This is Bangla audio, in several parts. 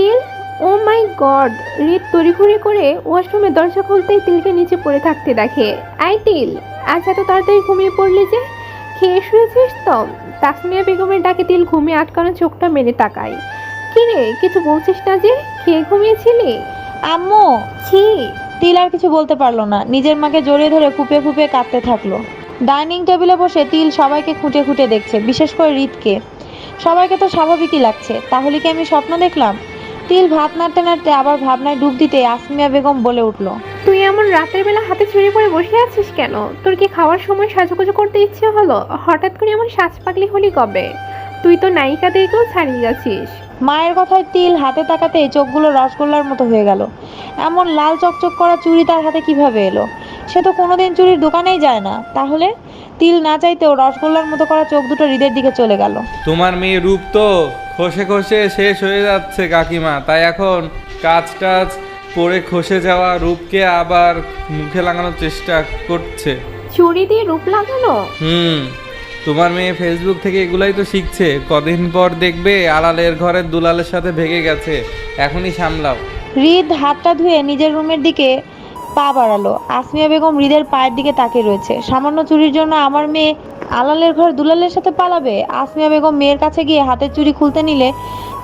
তিল ও মাই গড রিত তড়িঘড়ি করে ওয়াশরুমের দরজা খুলতেই তিলকে নিচে পড়ে থাকতে দেখে। আই তিল, আজ এত তাড়াতাড়ি ঘুমিয়ে পড়লি যে? খেয়ে শুয়েছিস তো? তাসমিয়া বেগমের ডাকে তিল ঘুমিয়ে আটকানো চোখটা মেরে তাকায়। কিরে কিছু বলছিস না যে? খেয়ে ঘুমিয়েছিলি? আম্মু, ছি, তিল আর কিছু বলতে পারল না। নিজের মাকে জড়িয়ে ধরে ফুপে ফুপে কাঁদতে থাকল। ডাইনিং টেবিলে বসে তিল সবাইকে খুঁটে খুঁটে দেখছে, বিশেষ করে রিতকে সবাইকে তো স্বাভাবিকই লাগছে। তাহলে কি আমি স্বপ্ন দেখলাম? তিল ভাত নাড়তে নাড়তে আবার ভাবনায় ডুব দিতে আসমিয়া বেগম বলে উঠল। তুই এমন রাতের বেলা হাতে ছুরি পরে বসে আছিস কেন? তোর কি খাওয়ার সময় সাজুগুজু করতে ইচ্ছে হলো? হঠাৎ করে এমন সাজ পাগলি হলি কবে? তুই তো নায়িকা নায়িকাদেরকেও ছাড়িয়ে গেছিস মায়ের কথায় তিল হাতে তাকাতেই চোখগুলো রসগোল্লার মতো হয়ে গেল। এমন লাল চকচক করা চুড়ি তার হাতে কীভাবে এলো? সে তো কোনোদিন চুরির দোকানেই যায় না। তাহলে তিল না চাইতেও রসগোল্লার মতো করা চোখ দুটো হৃদের দিকে চলে গেল। তোমার মেয়ে রূপ তো খসে খসে শেষ হয়ে যাচ্ছে কাকিমা। তাই এখন কাজ টাজ পরে খসে যাওয়া রূপকে আবার মুখে লাগানোর চেষ্টা করছে। চুরি দিয়ে রূপ লাগানো হুম তোমার মেয়ে ফেসবুক থেকে এগুলাই তো শিখছে। কদিন পর দেখবে আড়ালের ঘরের দুলালের সাথে ভেগে গেছে। এখনই সামলাও। হৃদ হাতটা ধুয়ে নিজের রুমের দিকে পা বাড়ালো। আসমিয়া বেগম হৃদের পায়ের দিকে তাকিয়ে রয়েছে। সামান্য চুরির জন্য আমার মেয়ে আলালের ঘর দুলালের সাথে পালাবে? আসমিয়া বেগম মেয়ের কাছে গিয়ে হাতের চুরি খুলতে নিলে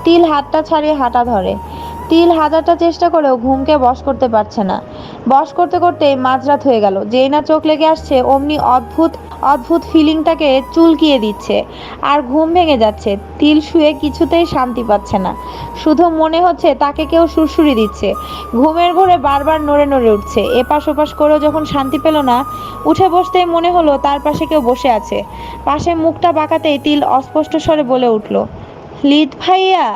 তিল হাতটা ছাড়িয়ে হাঁটা ধরে। তিল হাজারটা চেষ্টা করেও ঘুমকে বশ করতে পারছে না। বশ করতে করতে মাঝরাত হয়ে গেল। যেই না চোখ লেগে আসছে, অমনি অদ্ভুত অদ্ভুত ফিলিংটাকে চুলকিয়ে দিচ্ছে। আর ঘুম ভেঙে যাচ্ছে। তিল শুয়ে কিছুতেই শান্তি পাচ্ছে না। শুধু মনে হচ্ছে তাকে কেউ সুরসুরি দিচ্ছে। ঘুমের ঘোরে বারবার নড়ে নড়ে উঠছে। এপাশ ওপাশ করেও যখন শান্তি পেল না, উঠে বসতেই মনে হলো তার পাশে কেউ বসে আছে। পাশে মুখটা বাঁকাতেই তিল অস্পষ্ট স্বরে বলে উঠল লিদ ভাইয়া!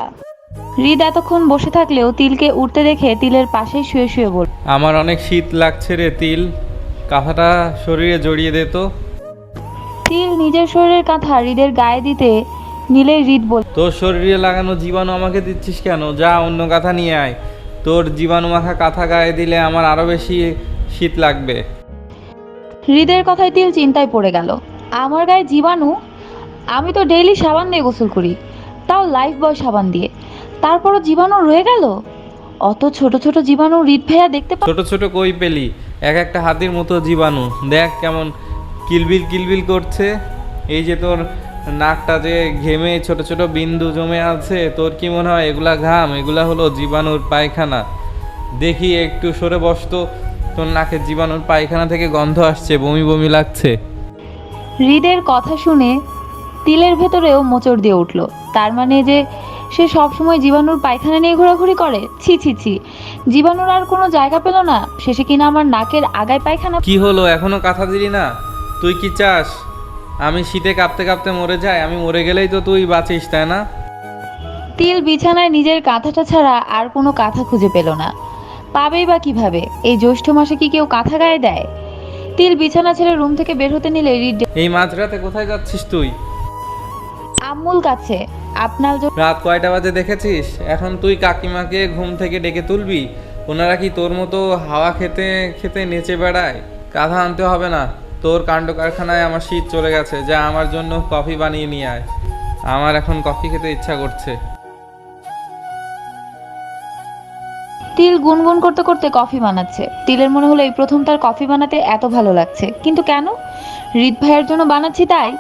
হৃদ এতক্ষণ বসে থাকলেও তিলকে উঠতে দেখে তিলের পাশেই শুয়ে শুয়ে বল আমার অনেক শীত লাগছে রে তিল। কাঁথাটা শরীরে জড়িয়ে দে তো। তিল নিজের শরীরের কাঁথা হৃদের গায়ে দিতে নিলেই হৃদ বল তোর শরীরে লাগানো জীবাণু আমাকে দিচ্ছিস কেন? যা অন্য কাঁথা নিয়ে আয়। তোর জীবাণু মাখা কাঁথা গায়ে দিলে আমার আরও বেশি শীত লাগবে। হৃদের কথায় তিল চিন্তায় পড়ে গেল। আমার গায়ে জীবাণু? আমি তো ডেইলি সাবান দিয়ে গোসল করি। তাও লাইফ বয় সাবান দিয়ে। তারপরও জীবাণু রয়ে গেল? অত ছোট ছোট জীবাণু হৃদ ভাইয়া দেখতে পা ছোট ছোট কই পেলি? এক একটা হাতির মতো জীবাণু। দেখ কেমন কিলবিল কিলবিল করছে। এই যে তোর নাকটা যে ঘেমে ছোট ছোট বিন্দু জমে আছে তোর কি মনে হয় এগুলা ঘাম? এগুলা হলো জীবাণুর পায়খানা। দেখি একটু সরে বসতো তোর নাকে জীবাণুর পায়খানা থেকে গন্ধ আসছে বমি বমি লাগছে। হৃদের কথা শুনে তিলের ভেতরেও মোচড় দিয়ে উঠল। তার মানে যে সে সবসময় জীবাণুর পায়খানা নিয়ে ঘোরাঘুরি করে। ছি ছি ছি। জীবাণুর আর কোনো জায়গা পেল না। শেষে কিনা আমার নাকের আগায় পায়খানা কি হলো? এখনও কাঁথা দিলি না? তুই কি চাস? আমি শীতে কাঁপতে কাঁপতে মরে যাই আমি মরে গেলেই তো তুই বাঁচিস তাই না? তিল বিছানায় নিজের কাঁথাটা ছাড়া আর কোনো কাঁথা খুঁজে পেল না। পাবেই বা কীভাবে? এই জ্যৈষ্ঠ মাসে কি কেউ কাঁথা গায়ে দেয়? তিল বিছানা ছেড়ে রুম থেকে বের হতে নিলে রিড এই মাঝরাতে কোথায় যাচ্ছিস তুই? আম্মুল কাছে। আপনার রাত কয়টা বাজে দেখেছিস? এখন তুই কাকিমাকে ঘুম থেকে ডেকে তুলবি। ওনারা কি তোর মতো হাওয়া খেতে খেতে নেচে বেড়ায়? কাঁথা আনতে হবে না। তোর কাণ্ড কারখানায় আমার শীত চলে গেছে। যা আমার জন্য কফি বানিয়ে নিয়ে আয়। আমার এখন কফি খেতে ইচ্ছা করছে। তিল গুনগুন করতে করতে কফি বানাচ্ছে। তিলের মনে হলো এই প্রথম তার কফি বানাতে এত ভালো লাগছে। কিন্তু কেন? হৃদ ভাইয়ের জন্য বানাচ্ছি তাই?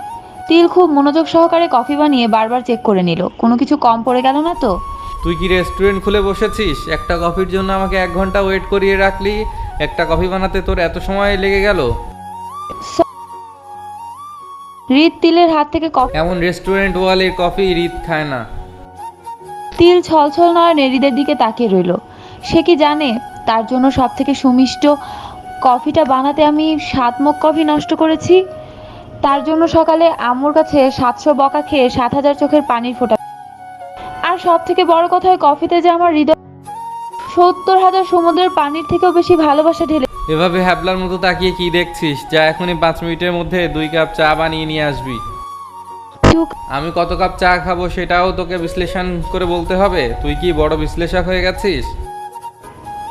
তিল খুব মনোযোগ সহকারে কফি বানিয়ে বারবার চেক করে নিল। কোনো কিছু কম পড়ে গেল না তো? তুই কি রেস্টুরেন্ট খুলে বসেছিস? একটা কফির জন্য আমাকে এক ঘণ্টা ওয়েট করিয়ে রাখলি? একটা কফি বানাতে তোর এত সময় লেগে গেল? হৃদ তিলের হাত থেকে কফি এমন রেস্টুরেন্ট ওয়ালের কফি রিত খায় না। তিল ছলছল নয়নে হৃদের দিকে তাকিয়ে রইল। সে কি জানে? তার জন্য সব থেকে সুমিষ্ট কফিটা বানাতে আমি সাত মগ কফি নষ্ট করেছি? তার জন্য সকালে আম্মুর কাছে সাতশো বকা খেয়ে সাত হাজার চোখের পানির ফোঁটা। আর সব থেকে বড় কথা কফিতে যে আমার হৃদয় সত্তর হাজার সমুদ্রের পানির থেকেও বেশি ভালোবাসা ঢেলে এভাবে হ্যাবলার মতো তাকিয়ে কি দেখছিস? যা এখনই পাঁচ মিনিটের মধ্যে দুই কাপ চা বানিয়ে নিয়ে আসবি। আমি কত কাপ চা খাব সেটাও তোকে বিশ্লেষণ করে বলতে হবে। তুই কি বড় বিশ্লেষক হয়ে গেছিস?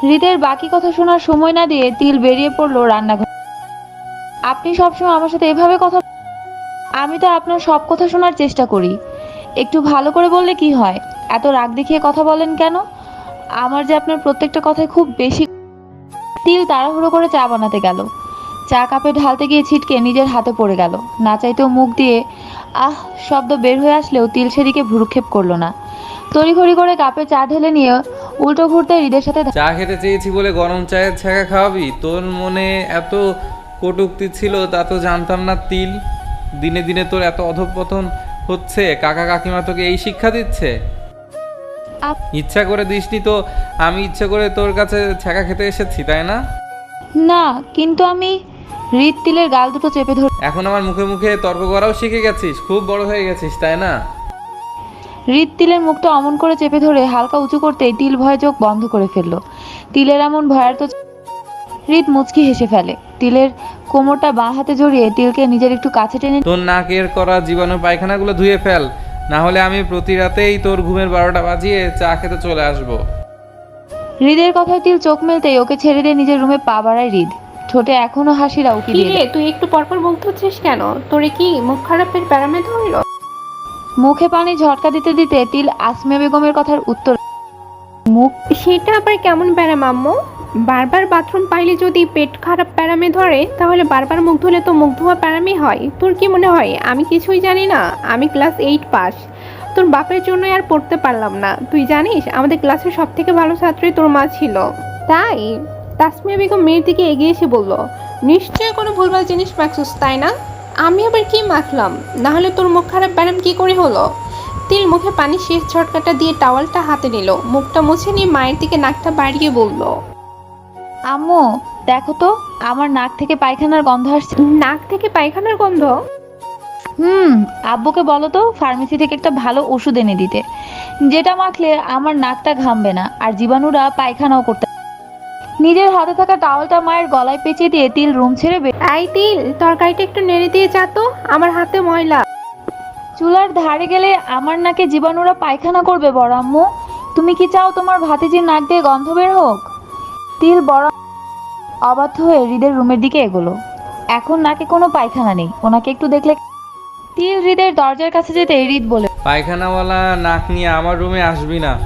হৃদের বাকি কথা শোনার সময় না দিয়ে তিল বেরিয়ে পড়ল রান্নাঘর। আপনি সবসময় আমার সাথে এভাবে কথা আমি তো আপনার সব কথা শোনার চেষ্টা করি। একটু ভালো করে বললে কি হয়? এত রাগ দেখিয়ে কথা বলেন কেন? আমার যে আপনার প্রত্যেকটা কথায় খুব বেশি তিল তাড়াহুড়ো করে চা বানাতে গেল। চা কাপে ঢালতে গিয়ে ছিটকে নিজের হাতে পড়ে গেল। না চাইতেও মুখ দিয়ে আহ শব্দ বের হয়ে আসলেও তিল সেদিকে ভ্রুক্ষেপ করল না। তড়িঘড়ি করে কাপে চা ঢেলে নিয়ে উল্টো ঘুরতে হৃদের সাথে চা খেতে চেয়েছি বলে গরম চায়ের ছ্যাঁকা খাওয়াবি? তোর মনে এত কটুক্তি ছিল তা তো জানতাম না তিল। দিনে দিনে তোর এত অধঃপতন হচ্ছে কাকা কাকিমা তোকে এই শিক্ষা দিচ্ছে? আপ- ইচ্ছা করে দিসনি তো আমি ইচ্ছা করে তোর কাছে ছ্যাঁকা খেতে এসেছি তাই না? না কিন্তু আমি হৃদ তিলের গাল দুটো চেপে ধরে এখন আমার মুখে মুখে তর্ক করাও শিখে গেছিস খুব বড় হয়ে গেছিস তাই না? হৃদ তিলের মুখটা অমন করে চেপে ধরে হালকা উঁচু করতেই তিল ভয় চোখ বন্ধ করে ফেলল। তিলের এমন ভয়ার্ত হৃদ মুচকি হেসে ফেলে। তিলের কোমরটা বাঁ হাতে জড়িয়ে তিলকে নিজের একটু কাছে টেনে তোর নাকের করা জীবাণু পায়খানাগুলো ধুয়ে ফেল। না হলে আমি প্রতি রাতেই তোর ঘুমের বারোটা বাজিয়ে চা খেতে চলে আসব। হৃদের কথায় তিল চোখ মেলতেই ওকে ছেড়ে দিয়ে নিজের রুমে পা বাড়ায় হৃদ। ঠোঁটে এখনও হাসিরা উকি কি দিয়ে রে তুই একটু পরপর মুগ্ধ হচ্ছিস কেন? তোরে কি মুখ খারাপের প্যারামে ধরল মুখে পানি ঝটকা দিতে দিতে তিল আসমিয়া বেগমের কথার উত্তর মুখ সেটা আবার কেমন প্যারাম আম্মু? বারবার বাথরুম পাইলে যদি পেট খারাপ প্যারামে ধরে, তাহলে বারবার মুখ ধুলে তো মুখ ধোয়া প্যারামে হয়। তোর কি মনে হয়? আমি কিছুই জানি না। আমি ক্লাস এইট পাস। তোর বাপের জন্য আর পড়তে পারলাম না। তুই জানিস, আমাদের ক্লাসের সব থেকে ভালো ছাত্রই তোর মা ছিল। তাই? তাসমিয়া বেগম মেয়ের দিকে এগিয়ে এসে বলল, নিশ্চয়ই কোনো ভুলভাল জিনিস মাখছিস, তাই না? আমি আবার কি মাখলাম? না হলে তোর মুখ খারাপ ব্যায়াম কি করে হলো? তিল মুখে পানি শেষ ছটকাটা দিয়ে টাওয়ালটা হাতে নিল। মুখটা মুছে নিয়ে মায়ের দিকে নাকটা বাড়িয়ে বলল আম্মু দেখো তো আমার নাক থেকে পায়খানার গন্ধ আসছে। নাক থেকে পায়খানার গন্ধ? হুম আব্বুকে বলো তো ফার্মেসি থেকে একটা ভালো ওষুধ এনে দিতে। যেটা মাখলে আমার নাকটা ঘামবে না আর জীবাণুরা পায়খানাও করতে নিজের হাতে থাকা টাওয়ালটা মায়ের গলায় পেঁচিয়ে দিয়ে তিল রুম ছেড়ে বে- আই তিল তরকারিটা একটু নেড়ে দিয়ে যা তো আমার হাতে ময়লা। চুলার ধারে গেলে আমার নাকে জীবাণুরা পায়খানা করবে বড় আম্মু। তুমি কি চাও তোমার ভাতিজির নাক দিয়ে গন্ধ বের হোক? তিল বড় অবাধ্য হয়ে হৃদের রুমের দিকে এগোলো। এখন নাকে কোনো পায়খানা নেই। ওনাকে একটু দেখলে তিল হৃদের দরজার কাছে যেতে হৃদ বলে পায়খানাওয়ালা নাক নিয়ে আমার রুমে আসবি না।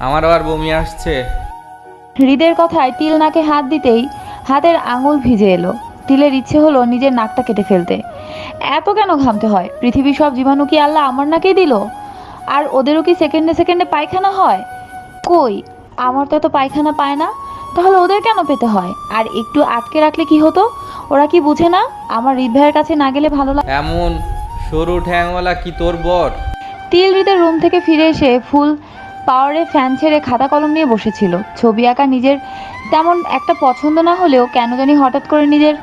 আমার আবার বমি আসছে। হৃদের কথায় তিল নাকে হাত দিতেই হাতের আঙুল ভিজে এলো। তিলের ইচ্ছে হলো নিজের নাকটা কেটে ফেলতে। এত কেন ঘামতে হয়? পৃথিবীর সব জীবাণু কি আল্লাহ আমার নাকেই দিল? আর ওদেরও কি সেকেন্ডে সেকেন্ডে পায়খানা হয়? কই? আমার তো এত পায়খানা পায় না। তাহলে ওদের কেন পেতে হয়? আর একটু আটকে রাখলে কি হতো? ওরা কি বুঝে না? আমার হৃদ ভাইয়ের কাছে না গেলে ভালো লাগে এমন সরু ঠ্যাংওয়ালা কি তোর বর? তিল হৃদের রুম থেকে ফিরে এসে ফুল পাওয়ারে ফ্যান ছেড়ে খাতা কলম নিয়ে বসেছিল। ছবি আঁকা নিজের তেমন একটা পছন্দ না হলেও কেন জানি হঠাৎ করে নিজের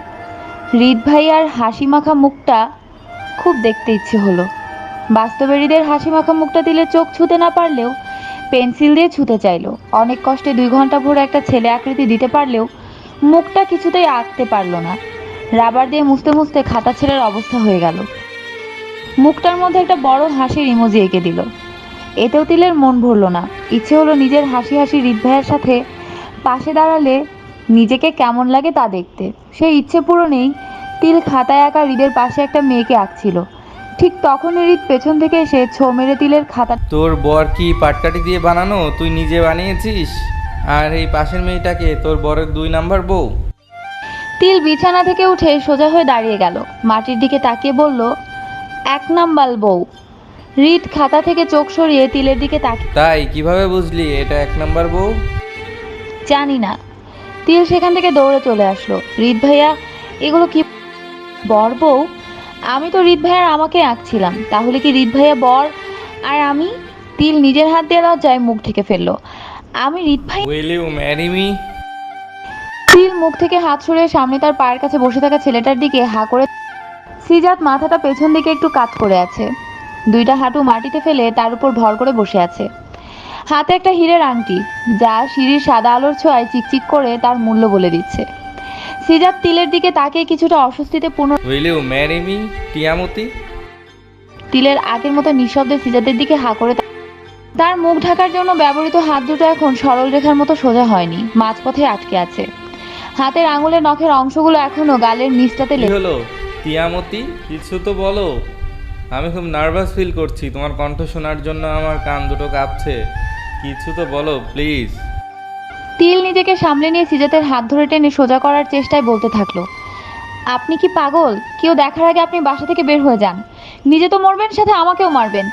হৃদ ভাই আর হাসি মাখা মুখটা খুব দেখতে ইচ্ছে হলো। বাস্তবে হৃদের হাসি মাখা মুখটা দিলে চোখ ছুতে না পারলেও পেন্সিল দিয়ে ছুতে চাইলো। অনেক কষ্টে দুই ঘণ্টা ভরে একটা ছেলে আকৃতি দিতে পারলেও মুখটা কিছুতেই আঁকতে পারল না। রাবার দিয়ে মুছতে মুছতে খাতা ছেলের অবস্থা হয়ে গেল। মুখটার মধ্যে একটা বড় হাসির ইমোজি এঁকে দিল। এতেও তিলের মন ভরল না। ইচ্ছে হলো নিজের হাসি হাসি হৃদ ভাইয়ের সাথে পাশে দাঁড়ালে নিজেকে কেমন লাগে তা দেখতে। সেই ইচ্ছে পূরণেই তিল খাতায় আঁকা হৃদের পাশে একটা মেয়েকে আঁকছিল। ঠিক তখনই হৃদ পেছন থেকে এসে ছো মেরে তিলের খাতা তোর বর কি পাটকাঠি দিয়ে বানানো? তুই নিজে বানিয়েছিস? আর এই পাশের মেয়েটাকে তোর বরের দুই নাম্বার বউ। তিল বিছানা থেকে উঠে সোজা হয়ে দাঁড়িয়ে গেল। মাটির দিকে তাকিয়ে বলল এক নাম্বার বউ। হৃদ খাতা থেকে চোখ সরিয়ে তিলের দিকে তাকিয়ে তাই কীভাবে বুঝলি এটা এক নাম্বার বউ? জানি না। তিল সেখান থেকে দৌড়ে চলে আসলো। রিত ভাইয়া এগুলো কি বর বউ? আমি তো রিত ভাইয়ার আমাকে আঁকছিলাম। তাহলে কি রিত ভাইয়া বর? আর আমি? তিল নিজের হাত দিয়ে লজ্জায় মুখ থেকে ফেলল। আমি রিত ভাই উইল ইউ ম্যারি মি তিল মুখ থেকে হাত সরিয়ে সামনে তার পায়ের কাছে বসে থাকা ছেলেটার দিকে হা করে সিজাত মাথাটা পেছন দিকে একটু কাত করে আছে। দুইটা হাঁটু মাটিতে ফেলে তার উপর ভর করে বসে আছে। হাতে একটা হীরের আংটি যা সিঁড়ির সাদা আলোর ছোঁয়ায় চিকচিক করে তার মূল্য বলে দিচ্ছে। সিজাত তিলের দিকে তাকিয়ে কিছুটা অস্বস্তিতে পুনঃ উইল ইউ ম্যারি মি টিয়ামতি তিলের আগের মতো নিঃশব্দে সিজাতের দিকে হা করে তার মুখ ঢাকার জন্য ব্যবহৃত হাত দুটো এখন সরল রেখার মতো সোজা হয়নি মাঝপথে আটকে আছে। হাতের আঙুলের নখের অংশগুলো এখনও গালের নিচটাতে কি লেগে হলো টিয়ামতি কিছু তো বলো। আমি খুব নার্ভাস ফিল করছি তোমার কণ্ঠ শোনার জন্য আমার কান দুটো কাঁপছে। কিছু তো বলো প্লিজ তিল নিজেকে সামলে নিয়ে সিজাতের হাত ধরে টেনে সোজা করার চেষ্টায় বলতে থাকল, আপনি কি পাগল? কেউ দেখার আগে আপনি বাসা থেকে বের হয়ে যান। নিজে তো মরবেন, সাথে আমাকেও মারবেন।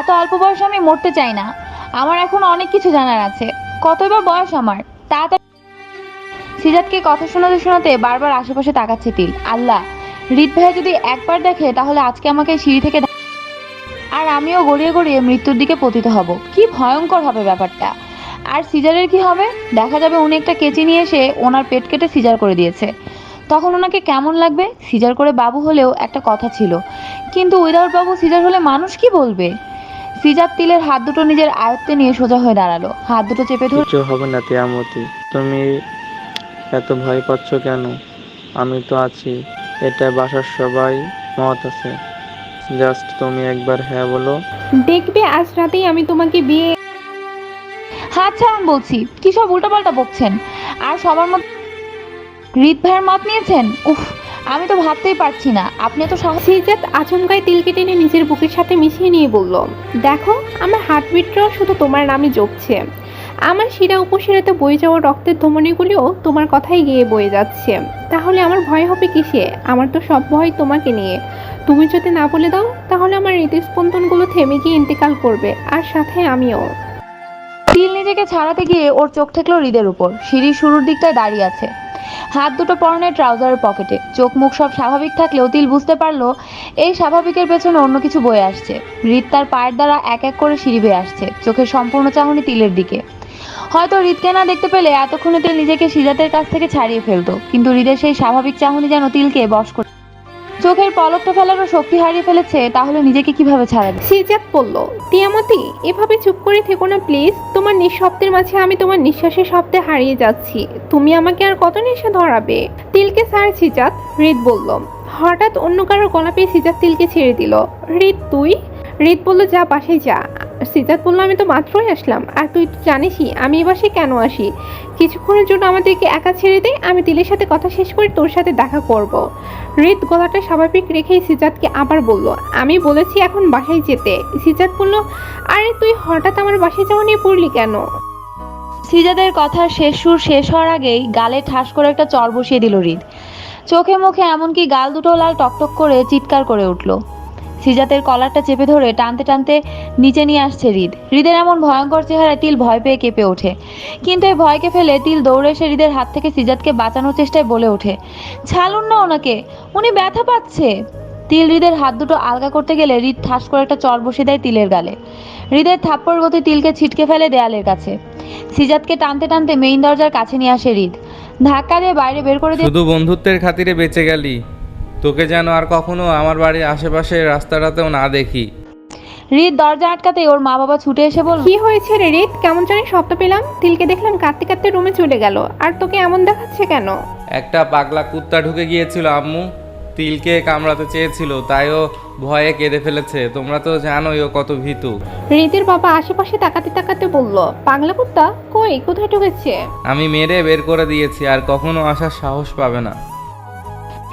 এত অল্প বয়সে আমি মরতে চাই না। আমার এখন অনেক কিছু জানার আছে। কতই বা বয়স আমার? তাড়াতাড়ি সিজাতকে কথা শোনাতে শোনাতে বারবার আশেপাশে তাকাচ্ছে তিল। আল্লাহ হৃদ ভাইয়া যদি একবার দেখে, তাহলে আজকে আমাকে সিঁড়ি থেকে আর আমিও গড়িয়ে গড়িয়ে মৃত্যুর দিকে পতিত হব। কি ভয়ঙ্কর হবে ব্যাপারটা। আর সিজারের কি হবে? দেখা যাবে উনি একটা কেচি নিয়ে এসে ওনার পেট কেটে সিজার করে দিয়েছে। তখন ওনাকে কেমন লাগবে? সিজার করে বাবু হলেও একটা কথা ছিল। কিন্তু উইদাউট বাবু সিজার হলে মানুষ কি বলবে? সিজার তিলের হাত দুটো নিজের আয়ত্তে নিয়ে সোজা হয়ে দাঁড়াল। হাত দুটো চেপে ধরে কিছু হবে না তিয়ামতি। তুমি এত ভয় পাচ্ছ কেন? আমি তো আছি। এটা বাসার সবাই মত আছে। জাস্ট তুমি একবার হ্যাঁ বলো। দেখবে আজ রাতেই আমি তোমাকে বিয়ে হাত ছাড়ুন বলছি, কি সব উল্টাপাল্টা বকছেন? আর সবার মত হৃদ ভাইয়ের মত নিয়েছেন? উফ, আমি তো ভাবতেই পারছি না। আপনি তো সাহস সিজাত আচমকায় তিলকে টেনে নিজের বুকের সাথে মিশিয়ে নিয়ে বলল, দেখো, আমার হার্টবিটটাও শুধু তোমার নামে জ্বলছে আমার শিরা উপশিরাতে বয়ে যাওয়া রক্তের ধমনীগুলিও তোমার কথাই গিয়ে বয়ে যাচ্ছে। তাহলে আমার ভয় হবে কিসে? আমার তো সব ভয় তোমাকে নিয়ে। তুমি যদি না বলে দাও, তাহলে আমার হৃদস্পন্দনগুলো থেমে গিয়ে ইন্তেকাল করবে, আর সাথে আমিও। তিল নিজেকে ছাড়াতে গিয়ে ওর চোখ ঠেকলো হৃদের উপর। সিঁড়ির শুরুর দিকটায় দাঁড়িয়ে আছে। হাত দুটো পরনের ট্রাউজারের পকেটে। চোখ মুখ সব স্বাভাবিক থাকলেও তিল বুঝতে পারল, এই স্বাভাবিকের পেছনে অন্য কিছু বয়ে আসছে। হৃদ তার পায়ের দ্বারা এক এক করে সিঁড়ি বেয়ে আসছে। চোখের সম্পূর্ণ চাহনি তিলের দিকে। হয়তো হৃদকে না দেখতে পেলে এতক্ষণে তিল নিজেকে সিজাতের কাছ থেকে ছাড়িয়ে ফেলতো। কিন্তু হৃদের সেই স্বাভাবিক চাহনি যেন তিলকে বশ করে চোখের পলকটা ফেলারও শক্তি হারিয়ে ফেলেছে, তাহলে নিজেকে কীভাবে ছাড়াবে? সিজাত বলল। তিয়ামতি, এভাবে চুপ করে থেকো না, প্লিজ। তোমার নিঃশব্দের মাঝে আমি তোমার নিঃশ্বাসের শব্দে হারিয়ে যাচ্ছি। তুমি আমাকে আর কত নেশা ধরাবে? তিলকে স্যার সিজাত হৃদ বলল। হঠাৎ অন্য কারও গলাপে সিজাত তিলকে ছেড়ে দিল। হৃদ, তুই? হৃদ বলল, যা, বাসায় যা। সিজাত বলল, আমি তো মাত্রই আসলাম। আর তুই তো জানিসই, আমি এ বাসায় কেন আসি? কিছুক্ষণের জন্য আমাদেরকে একা ছেড়ে দে, আমি তিলের সাথে কথা শেষ করে তোর সাথে দেখা করব। হৃদ গলাটা স্বাভাবিক রেখেই সিজাতকে আবার বলল, আমি বলেছি এখন বাসায় যেতে। সিজাত বলল, আরে, তুই হঠাৎ আমার বাসায় যাওয়া নিয়ে পড়লি কেন? সিজাদের কথার শেষ সুর শেষ হওয়ার আগেই গালে ঠাস করে একটা চর বসিয়ে দিল হৃদ চোখে মুখে এমনকি গাল দুটো লাল টকটক করে চিৎকার করে উঠল। সিজাতের কলারটা চেপে ধরে টানতে টানতে নিচে নিয়ে আসছে হৃদ। হৃদের এমন ভয়ঙ্কর চেহারায় তিল ভয় পেয়ে কেঁপে ওঠে। কিন্তু এই ভয়কে ফেলে তিল দৌড়ে এসে হৃদের হাত থেকে সিজাতকে বাঁচানোর চেষ্টায় বলে ওঠে। ছাড়ুন না ওনাকে, উনি ব্যথা পাচ্ছে। তিল হৃদের হাত দুটো আলগা করতে গেলে হৃদ ঠাস করে একটা চর বসে দেয় তিলের গালে। হৃদের থাপ্পড় গতি তিলকে ছিটকে ফেলে দেয়ালের কাছে। সিজাতকে টানতে টানতে মেইন দরজার কাছে নিয়ে আসে হৃদ। ধাক্কা দিয়ে বাইরে বের করে দিয়ে শুধু বন্ধুত্বের খাতিরে বেঁচে গেলি। তোকে যেন আর কখনো আমার বাড়ির আশেপাশে রাস্তাটাতেও না দেখি। হৃদ দরজা আটকাতে ওর মা বাবা ছুটে এসে বলল কি হয়েছে রে রিত কেমন জানি শব্দ পেলাম। তিলকে দেখলাম কাঁদতে কাঁদতে রুমে চলে গেল। আর তোকে এমন দেখাচ্ছে কেন? একটা পাগলা কুত্তা ঢুকে গিয়েছিল আম্মু। তিলকে কামড়াতে চেয়েছিল তাই ও ভয়ে কেঁদে ফেলেছে। তোমরা তো জানোই ও কত ভীতু। রিতের বাবা আশেপাশে তাকাতে তাকাতে বলল পাগলা কুত্তা? কই? কোথায় ঢুকেছে? আমি মেরে বের করে দিয়েছি আর কখনো আসার সাহস পাবে না।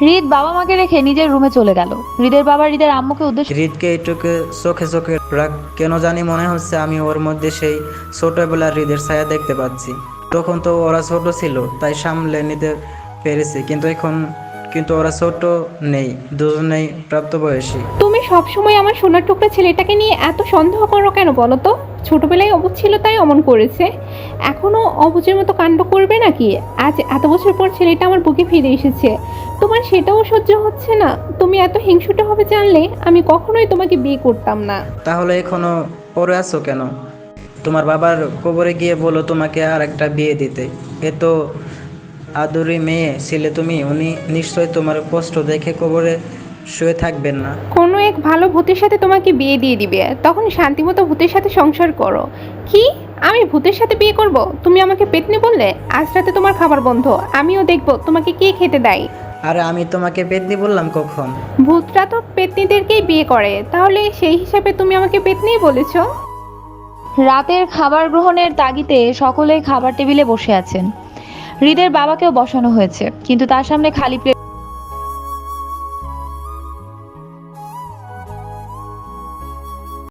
হৃদ বাবা মাকে রেখে নিজের রুমে চলে গেল। হৃদের বাবা হৃদের আম্মুকে উদ্দেশ্য হৃদকে এটুকু চোখে চোখে রাখ। কেন জানি মনে হচ্ছে আমি ওর মধ্যে সেই ছোটবেলার হৃদের ছায়া দেখতে পাচ্ছি। তখন তো ওরা ছোট ছিল, তাই সামলে নিতে পেরেছি। কিন্তু এখন কিন্তু ওরা ছোট নেই দুজনেই প্রাপ্তবয়সী। তুমি সবসময় আমার সোনার টুকরা ছেলেটাকে নিয়ে এত সন্দেহ করো কেন বলো তো? ছোটবেলায় অবুঝ ছিল তাই অমন করেছে। এখনও অবুঝের মতো কাণ্ড করবে নাকি? আজ এত বছর পর ছেলেটা আমার বুকে ফিরে এসেছে। তোমার সেটাও সহ্য হচ্ছে না। তুমি এত হিংসুটে হবে জানলে আমি কখনোই তোমাকে বিয়ে করতাম না। তাহলে এখনও পরে আছো কেন? তোমার বাবার কবরে গিয়ে বলো তোমাকে আর একটা বিয়ে দিতে। এ তো আদুরি মেয়ে ছিলে তুমি উনি নিশ্চয়ই তোমার কষ্ট দেখে কবরে শুয়ে থাকবেন না। কোনো এক ভালো ভূতের সাথে তোমাকে বিয়ে দিয়ে দিবে। তখন শান্তিমতো ভূতের সাথে সংসার করো। কি? আমি ভূতের সাথে বিয়ে করব? তুমি আমাকে পেতনি বললে? আজ রাতে তোমার খাবার বন্ধ। আমিও দেখব তোমাকে কে খেতে দেয়। আরে আমি তোমাকে পেতনি বললাম কখন? ভূতরা তো পেতনিদেরকেই বিয়ে করে। তাহলে সেই হিসাবে তুমি আমাকে পেতনিই বলেছ? রাতের খাবার গ্রহণের তাগিতে সকলেই খাবার টেবিলে বসে আছেন। হৃদের বাবাকেও বসানো হয়েছে কিন্তু তার সামনে খালি প্লেট